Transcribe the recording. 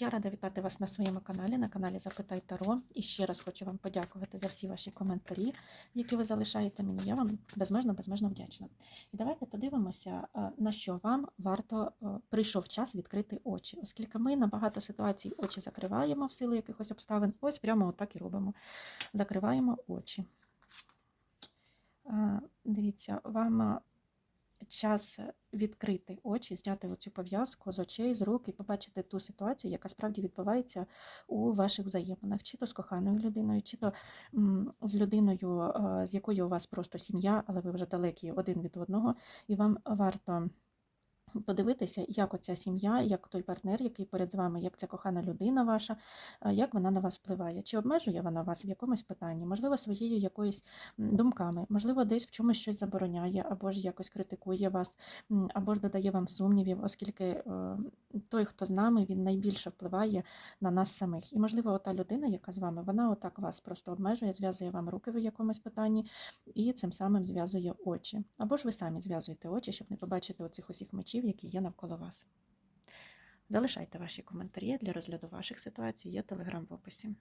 Я рада вітати вас на своєму каналі, на каналі Запитай Таро. І ще раз хочу вам подякувати за всі ваші коментарі, які ви залишаєте мені. Я вам безмежно, безмежно вдячна. І давайте подивимося, е, на що вам варто е, прийшов час відкрити очі, оскільки ми на багато ситуацій очі закриваємо в силу якихось обставин. Ось прямо отак і робимо. Закриваємо очі. Е, Дивіться, вам час відкрити очі, зняти оцю пов'язку з очей, з рук і побачити ту ситуацію, яка справді відбувається у ваших взаєминах, чи то з коханою людиною, чи то з людиною, е, з якою у вас просто сім'я, але ви вже далекі один від одного, і вам варто. Подивитися, як оця сім'я, як той партнер, який поряд з вами, як ця кохана людина ваша, як вона на вас впливає, чи обмежує вона вас в якомусь питанні, можливо, своєю якоюсь думками, можливо, десь в чомусь щось забороняє, або ж якось критикує вас, або ж додає вам сумнівів, оскільки той, хто з нами, він найбільше впливає на нас самих. І, можливо, ота людина, яка з вами, вона отак вас просто обмежує, зв'язує вам руки в якомусь питанні і цим самим зв'язує очі. Або ж ви самі зв'язуєте очі, щоб не побачити оцих усіх мечів, які є навколо вас. Залишайте ваші коментарі для розгляду ваших ситуацій, є телеграм в описі.